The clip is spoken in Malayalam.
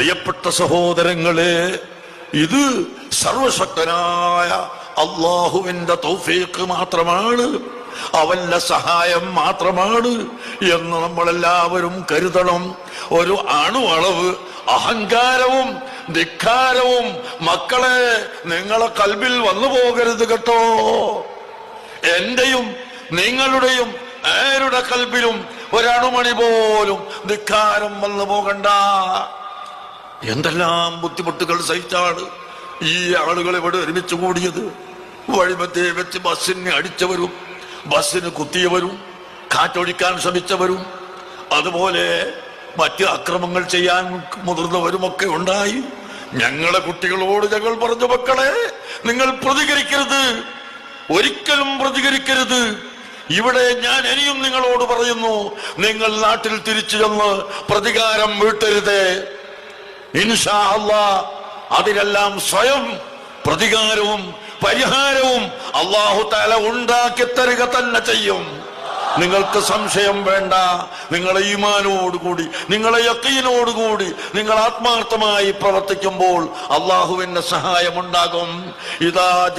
പ്രിയപ്പെട്ട സഹോദരങ്ങളെ ഇത് സർവശക്തനായ അള്ളാഹുവിന്റെ തൗഫീഖ് മാത്രമാണ് അവന്റെ സഹായം മാത്രമാണ് എന്ന് നമ്മളെല്ലാവരും കരുതണം. ഒരു അണുവളവ് അഹങ്കാരവും ധിക്കാരവും മക്കളെ നിങ്ങളെ കൽബിൽ വന്നു പോകരുത് കേട്ടോ. എന്റെയും നിങ്ങളുടെയും ആരുടെ കൽബിലും ഒരണുമണി പോലും ധിക്കാരം വന്നു പോകണ്ട. എന്തെല്ലാം ബുദ്ധിമുട്ടുകൾ സഹിച്ചാണ് ഈ ആളുകൾ ഇവിടെ ഒരുമിച്ച് കൂടിയത്? വഴിമധ്യേ വെച്ച് ബസ്സിനെ അടിച്ചവരും ബസ്സിന് കുത്തിയവരും കാറ്റൊഴിക്കാൻ ശ്രമിച്ചവരും അതുപോലെ മറ്റ് അക്രമങ്ങൾ ചെയ്യാൻ മുതിർന്നവരുമൊക്കെ ഉണ്ടായി. ഞങ്ങളെ കുട്ടികളോട് ഞങ്ങൾ പറഞ്ഞു മക്കളെ നിങ്ങൾ പ്രതികരിക്കരുത്. ഒരിക്കലും പ്രതികരിക്കരുത്. ഇവിടെ ഞാൻ ഇനിയും നിങ്ങളോട് പറയുന്നു നിങ്ങൾ നാട്ടിൽ തിരിച്ചു ചെന്ന് പ്രതികാരം വീട്ടരുതേ. അതിനെല്ലാം സ്വയം പ്രതികാരവും പരിഹാരവും അള്ളാഹു തല ഉണ്ടാക്കി തരിക തന്നെ ചെയ്യും. നിങ്ങൾക്ക് സംശയം വേണ്ട നിങ്ങളെ ഈമാനോടുകൂടി നിങ്ങളെ യക്കീനോടുകൂടി നിങ്ങൾ ആത്മാർത്ഥമായി പ്രവർത്തിക്കുമ്പോൾ അള്ളാഹുവിന്റെ സഹായം ഉണ്ടാകും. ഇതാ